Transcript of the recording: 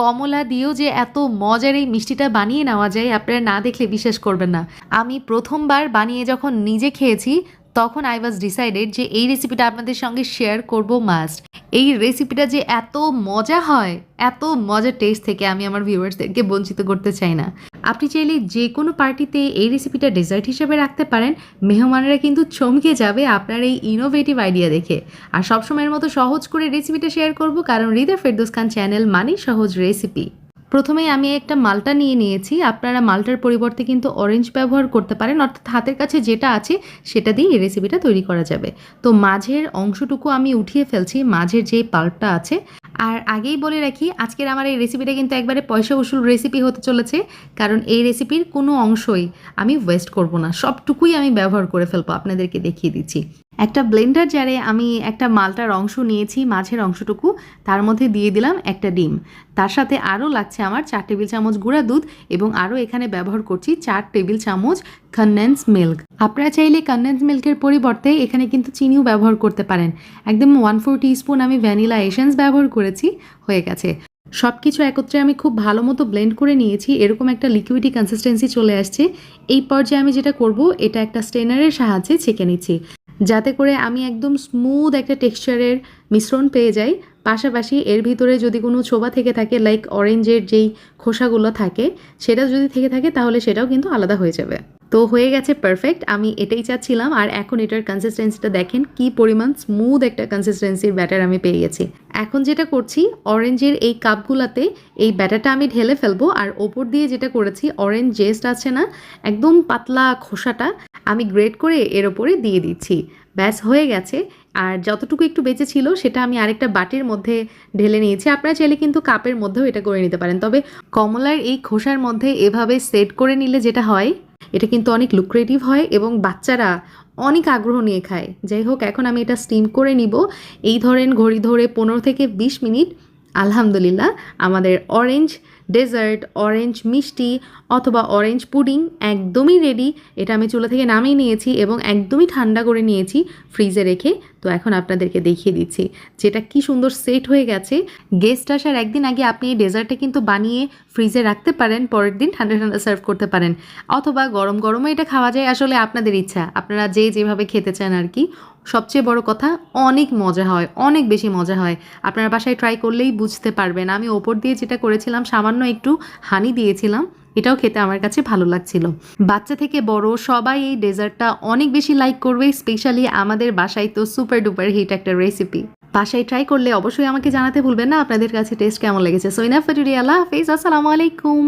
কমলা দিয়েও যে এত মজার এই মিষ্টিটা বানিয়ে নেওয়া যায়, আপনারা না দেখলে বিশ্বাস করবেন না। আমি প্রথমবার বানিয়ে যখন নিজে খেয়েছি, তখন আই ওয়াজ ডিসাইডেড যে এই রেসিপিটা আপনাদের সঙ্গে শেয়ার করব মাস্ট এই রেসিপিটা যে এত মজা হয়, এত মজার টেস্ট থেকে আমি আমার ভিউয়ার্সদেরকে বঞ্চিত করতে চাই না। আপনি চাইলে যে কোনো পার্টিতে এই রেসিপিটা ডেজার্ট হিসেবে রাখতে পারেন। মেহমানেরা কিন্তু চমকে যাবে আপনার এই ইনোভেটিভ আইডিয়া দেখে। আর সবসময়ের মতো সহজ করে রেসিপিটা শেয়ার করব কারণ হৃদয় ফেরদোস খান চ্যানেল মানেই সহজ রেসিপি প্রথমেই আমি একটা মালটা নিয়ে নিয়েছি। আপনারা মালটার পরিবর্তে কিন্তু অরেঞ্জ ব্যবহার করতে পারেন। অর্থাৎ হাতের কাছে যেটা আছে, সেটা দিয়ে এই রেসিপিটা তৈরি করা যাবে। তো মাঝের অংশটুকু আমি উঠিয়ে ফেলছি। মাঝের যে পাল্পটা আছে আর আগেই বলে রাখি, আজকের আমার এই রেসিপিটা কিন্তু একবারে পয়সা উসুল রেসিপি হতে চলেছে, কারণ এই রেসিপির কোনো অংশই আমি ওয়েস্ট করব না। সবটুকুই আমি ব্যবহার করে ফেলব, আপনাদেরকে দেখিয়ে দিচ্ছি। একটা ব্লেন্ডার জারে আমি একটা মালটার অংশ নিয়েছি মাঝের অংশটুকু। তার মধ্যে দিয়ে দিলাম একটা ডিম। তার সাথে আরও লাগছে আমার চার টেবিল চামচ গুঁড়া দুধ এবং আরও এখানে ব্যবহার করছি চার টেবিল চামচ কনডেন্স মিল্ক আপনারা চাইলে কনডেন্স মিল্কের পরিবর্তে এখানে কিন্তু চিনিও ব্যবহার করতে পারেন। একদম ওয়ান ফোর টিস্পুন আমি ভ্যানিলা এসেন্স ব্যবহার করেছি, হয়ে গেছে। সব কিছু একত্রে আমি খুব ভালো মতো ব্লেন্ড করে নিয়েছি, এরকম একটা লিকুইডি কনসিস্টেন্সি চলে আসছে। এই পর্যায়ে আমি যেটা করব, এটা একটা স্টেনারের সাহায্যে ছেঁকে নিচ্ছি। যাতে করে আমি একদম স্মুথ একটা টেক্সচারের মিশ্রণ পেয়ে যাই। পাশাপাশি এর ভিতরে যদি কোনো ছোবা থেকে থাকে লাইক অরেঞ্জের যেই খোসাগুলো থাকে, সেটা যদি থেকে থাকে, তাহলে সেটাও কিন্তু আলাদা হয়ে যাবে। তো হয়ে গেছে পারফেক্ট আমি এটাই চাচ্ছিলাম। আর এখন এটার কনসিস্টেন্সিটা দেখেন কি পরিমাণ স্মুথ একটা কনসিস্টেন্সির ব্যাটার আমি পেয়ে গেছি। এখন যেটা করছি অরেঞ্জের এই কাপগুলাতে এই ব্যাটারটা আমি ঢেলে ফেলব। আর ওপর দিয়ে যেটা করেছি অরেঞ্জ জেস্ট আছে না, একদম পাতলা খোসাটা আমি গ্রেড করে এর ওপরে দিয়ে দিচ্ছি। ব্যাস, হয়ে গেছে। আর যতটুকু একটু বেঁচে ছিল, সেটা আমি আরেকটা বাটির মধ্যে ঢেলে নিয়েছি। আপনারা চাইলে কিন্তু কাপের মধ্যেও এটা করে নিতে পারেন। তবে কমলার এই খোসার মধ্যে এভাবে সেট করে নিলে যেটা হয়, এটা কিন্তু অনেক লুক্রেটিভ হয় এবং বাচ্চারা অনেক আগ্রহ নিয়ে খায়। যাই হোক, এখন আমি এটা স্টিম করে নিব। এই ধরেন ঘড়ি ধরে পনেরো থেকে বিশ মিনিট। আলহামদুলিল্লাহ, আমাদের অরেঞ্জ ডেজার্ট, অরেঞ্জ মিষ্টি অথবা অরেঞ্জ পুডিং একদমই রেডি এটা আমি চুলা থেকে নামিয়ে নিয়েছি এবং একদমই ঠান্ডা করে নিয়েছি ফ্রিজে রেখে। তো এখন আপনাদেরকে দেখিয়ে দিচ্ছি যেটা কি সুন্দর সেট হয়ে গেছে। গেস্ট আসার একদিন আগে আপনি এই ডেজার্টটা কিন্তু বানিয়ে ফ্রিজে রাখতে পারেন, পরের দিন ঠান্ডা ঠান্ডা সার্ভ করতে পারেন। অথবা গরম গরমও এটা খাওয়া যায় আসলে আপনাদের ইচ্ছা। আপনারা যে যেভাবে খেতে চান আর কি। সবচেয়ে বড় কথা, অনেক মজা হয়, অনেক বেশি মজা হয়। আপনার বাসায় ট্রাই করলেই বুঝতে পারবেন। আমি ওপর দিয়ে যেটা করেছিলাম সামান্য একটু হানি দিয়েছিলাম, এটাও খেতে আমার কাছে ভালো লাগছিল। বাচ্চা থেকে বড় সবাই এই ডেজার্টটা অনেক বেশি লাইক করবে, স্পেশালি আমাদের বাসায় তো সুপার ডুপার হিট একটা রেসিপি। বাসায় ট্রাই করলে অবশ্যই আমাকে জানাতে ভুলবেন না, আপনাদের কাছে টেস্ট কেমন লেগেছে। সো ইনাফ আল্লাহ হাফিজ, আসসালামু আলাইকুম।